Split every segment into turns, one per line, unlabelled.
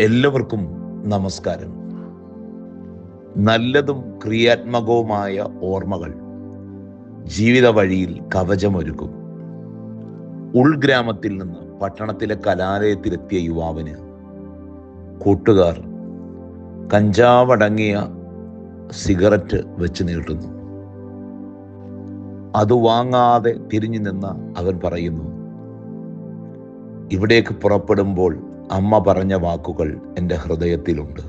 എല്ലാവർക്കും നമസ്കാരം. നല്ലതും ക്രിയാത്മകവുമായ ഓർമ്മകൾ ജീവിത വഴിയിൽ കവചമൊരുക്കും. ഉൾഗ്രാമത്തിൽ നിന്ന് പട്ടണത്തിലെ കലാലയത്തിലെത്തിയ യുവാവിന് കൂട്ടുകാർ കഞ്ചാവടങ്ങിയ സിഗരറ്റ് വെച്ച് നീട്ടുന്നു. അത് വാങ്ങാതെ തിരിഞ്ഞു നിന്ന അവൻ പറയുന്നു ഇവിടേക്ക് പുറപ്പെടുമ്പോൾ അമ്മ പറഞ്ഞ വാക്കുകൾ എന്റെ ഹൃദയത്തിലുണ്ട്.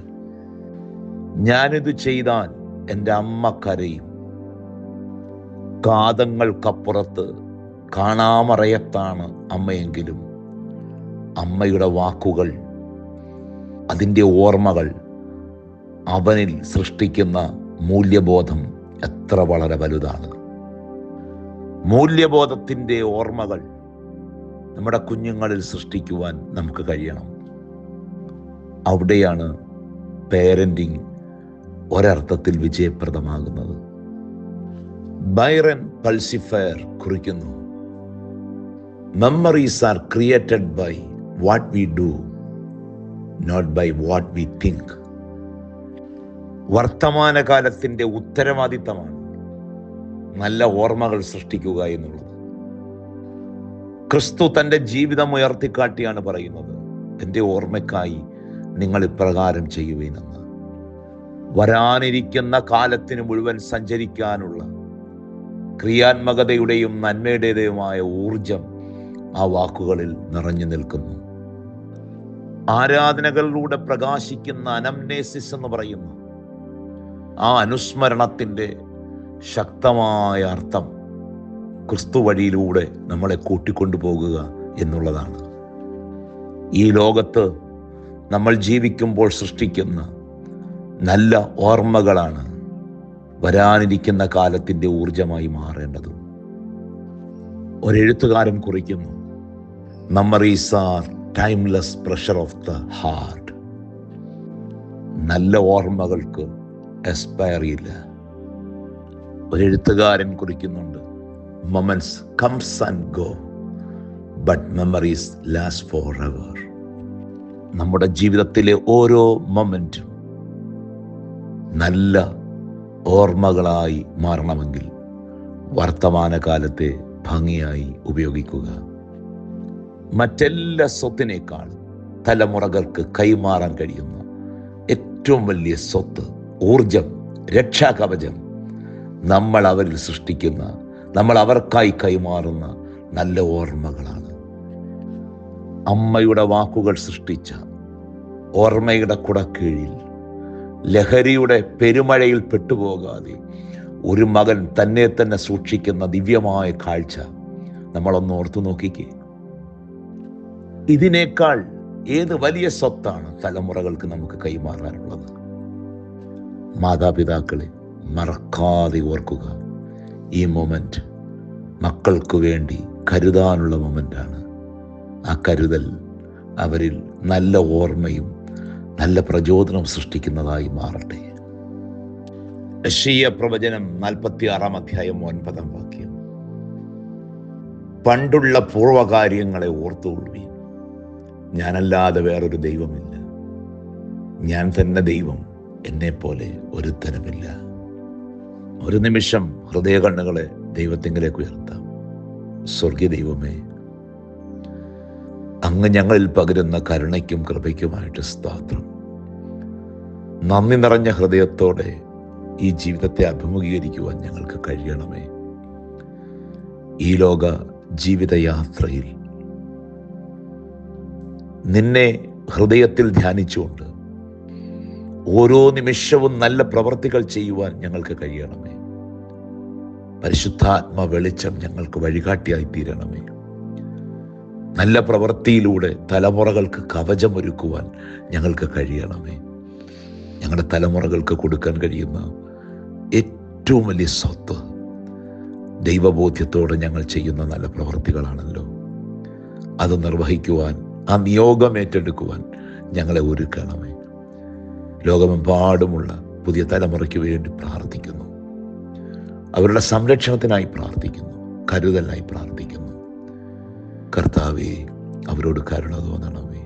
ഞാനിത് ചെയ്താൽ എന്റെ അമ്മ കരയും. കാതങ്ങൾക്കപ്പുറത്ത് കാണാമറയത്താണ് അമ്മയെങ്കിലും. അമ്മയുടെ വാക്കുകൾ അതിന്റെ ഓർമ്മകൾ അവനിൽ സൃഷ്ടിക്കുന്ന മൂല്യബോധം എത്ര വളരെ വലുതാണ്. മൂല്യബോധത്തിന്റെ ഓർമ്മകൾ നമ്മുടെ കുഞ്ഞുങ്ങളിൽ സൃഷ്ടിക്കുവാൻ നമുക്ക് കഴിയണം. അവിടെയാണ് പേരന്റിങ് ഒരർത്ഥത്തിൽ വിജയപ്രദമാകുന്നത്. ബൈറൻ പൾസിഫയർ കുറിക്കുന്നു memories are created by what we do not by what we think വർത്തമാനകാലത്തിന്റെ ഉത്തരവാദിത്തമാണ് നല്ല ഓർമ്മകൾ സൃഷ്ടിക്കുക എന്നുള്ളത്. ക്രിസ്തു തന്റെ ജീവിതം ഉയർത്തിക്കാട്ടിയാണ് പറയുന്നത്. എന്റെ ഓർമ്മയ്ക്കായി നിങ്ങൾ ഇപ്രകാരം ചെയ്യുവീനെന്ന്. വരാനിരിക്കുന്ന കാലത്തിന് മുഴുവൻ സഞ്ചരിക്കാനുള്ള ക്രിയാത്മകതയുടെയും നന്മയുടേതുമായ ഊർജം ആ വാക്കുകളിൽ നിറഞ്ഞു നിൽക്കുന്നു. ആരാധനകളിലൂടെ പ്രകാശിക്കുന്ന അനംനേസിസ് എന്ന് പറയുന്ന. ആ അനുസ്മരണത്തിന്റെ ശക്തമായ അർത്ഥം ക്രിസ്തു വഴിയിലൂടെ നമ്മളെ കൂട്ടിക്കൊണ്ടു പോകുക എന്നുള്ളതാണ്. ഈ ലോകത്ത് നമ്മൾ ജീവിക്കുമ്പോൾ സൃഷ്ടിക്കുന്ന നല്ല ഓർമ്മകളാണ് വരാനിരിക്കുന്ന കാലത്തിന്റെ ഊർജമായി മാറേണ്ടത്. ഒരെഴുത്തുകാരൻ കുറിക്കുന്നു memories are timeless pressure of the heart നല്ല ഓർമ്മകൾക്ക് എക്സ്പയറിയില്ല ഒരെഴുത്തുകാരൻ കുറിക്കുന്നുണ്ട് moments comes and go but memories last for ever നമ്മുടെ ജീവിതത്തിലെ ഓരോ മൊമെന്റും നല്ല ഓർമ്മകളായി മാറണമെങ്കിൽ വർത്തമാനകാലത്തെ ഭംഗിയായി ഉപയോഗിക്കുക. മറ്റെല്ലാ സ്വത്തിനേക്കാൾ തലമുറകൾക്ക് കൈമാറാൻ കഴിയുന്ന ഏറ്റവും വലിയ സ്വത്ത് ഊർജം രക്ഷാകവചം നമ്മൾ അവരിൽ സൃഷ്ടിക്കുന്ന നമ്മൾ അവർക്കായി കൈമാറുന്ന നല്ല ഓർമ്മകളാണ്. അമ്മയുടെ വാക്കുകൾ സൃഷ്ടിച്ച ഓർമ്മയുടെ കുടക്കീഴിൽ ലഹരിയുടെ പെരുമഴയിൽ പെട്ടുപോകാതെ ഒരു മകൻ തന്നെ തന്നെ സൂക്ഷിക്കുന്ന ദിവ്യമായ കാഴ്ച നമ്മളൊന്ന് ഓർത്തു നോക്കിക്കേ. ഇതിനേക്കാൾ ഏത് വലിയ സ്വത്താണ് തലമുറകൾക്ക് നമുക്ക് കൈമാറാനുള്ളത്? മാതാപിതാക്കളെ മറക്കാതെ ഓർക്കുക. ഈ മൊമെന്റ് മക്കൾക്ക് വേണ്ടി കരുതാനുള്ള മൊമെന്റാണ് ആ കരുതൽ അവരിൽ നല്ല ഓർമ്മയും നല്ല പ്രചോദനം സൃഷ്ടിക്കുന്നതായി മാറട്ടെ. പ്രവചനം നാൽപ്പത്തി ആറാം അധ്യായം ഒൻപതാം വാക്യം. പണ്ടുള്ള പൂർവകാര്യങ്ങളെ ഓർത്തുകൊള്ളുകയും ഞാനല്ലാതെ വേറൊരു ദൈവമില്ല. ഞാൻ തന്നെ ദൈവം എന്നെ പോലെ ഒരുത്തനുമില്ല. ഒരു നിമിഷം ഹൃദയ കണ്ണുകളെ ദൈവത്തിങ്കിലേക്ക് ഉയർത്താം. സ്വർഗീയ ദൈവമേ അങ്ങ് ഞങ്ങളിൽ പകരുന്ന കരുണയ്ക്കും കൃപയ്ക്കുമായിട്ട് സ്തോത്രം. നന്ദി നിറഞ്ഞ ഹൃദയത്തോടെ ഈ ജീവിതത്തെ അഭിമുഖീകരിക്കുവാൻ ഞങ്ങൾക്ക് കഴിയണമേ. ഈ ലോക ജീവിതയാത്രയിൽ നിന്നെ ഹൃദയത്തിൽ ധ്യാനിച്ചുകൊണ്ട് ഓരോ നിമിഷവും നല്ല പ്രവർത്തികൾ ചെയ്യുവാൻ ഞങ്ങൾക്ക് കഴിയണമേ. പരിശുദ്ധാത്മ വെളിച്ചം ഞങ്ങൾക്ക് വഴികാട്ടിയായി തീരണമേ. നല്ല പ്രവൃത്തിയിലൂടെ തലമുറകൾക്ക് കവചമൊരുക്കുവാൻ ഞങ്ങൾക്ക് കഴിയണമേ. ഞങ്ങളുടെ തലമുറകൾക്ക് കൊടുക്കാൻ കഴിയുന്ന ഏറ്റവും വലിയ സ്വത്ത് ദൈവബോധ്യത്തോടെ ഞങ്ങൾ ചെയ്യുന്ന നല്ല പ്രവൃത്തികളാണല്ലോ. അത് നിർവഹിക്കുവാൻ ആ നിയോഗം ഏറ്റെടുക്കുവാൻ ഞങ്ങളെ ഒരുക്കണമേ. ലോകമെമ്പാടുമുള്ള പുതിയ തലമുറയ്ക്ക് വേണ്ടി പ്രാർത്ഥിക്കുന്നു. അവരുടെ സംരക്ഷണത്തിനായി പ്രാർത്ഥിക്കുന്നു കരുതലായി പ്രാർത്ഥിക്കുന്നു. കർത്താവെ അവരോട് കരുണ തോന്നണമേ.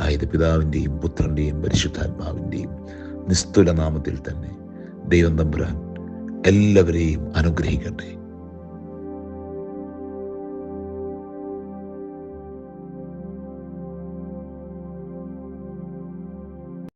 ആയത് പിതാവിന്റെയും പുത്രന്റെയും പരിശുദ്ധാത്മാവിന്റെയും നിസ്തുല നാമത്തിൽ തന്നെ ദൈവം തമ്പുരാൻ എല്ലാവരെയും അനുഗ്രഹിക്കട്ടെ.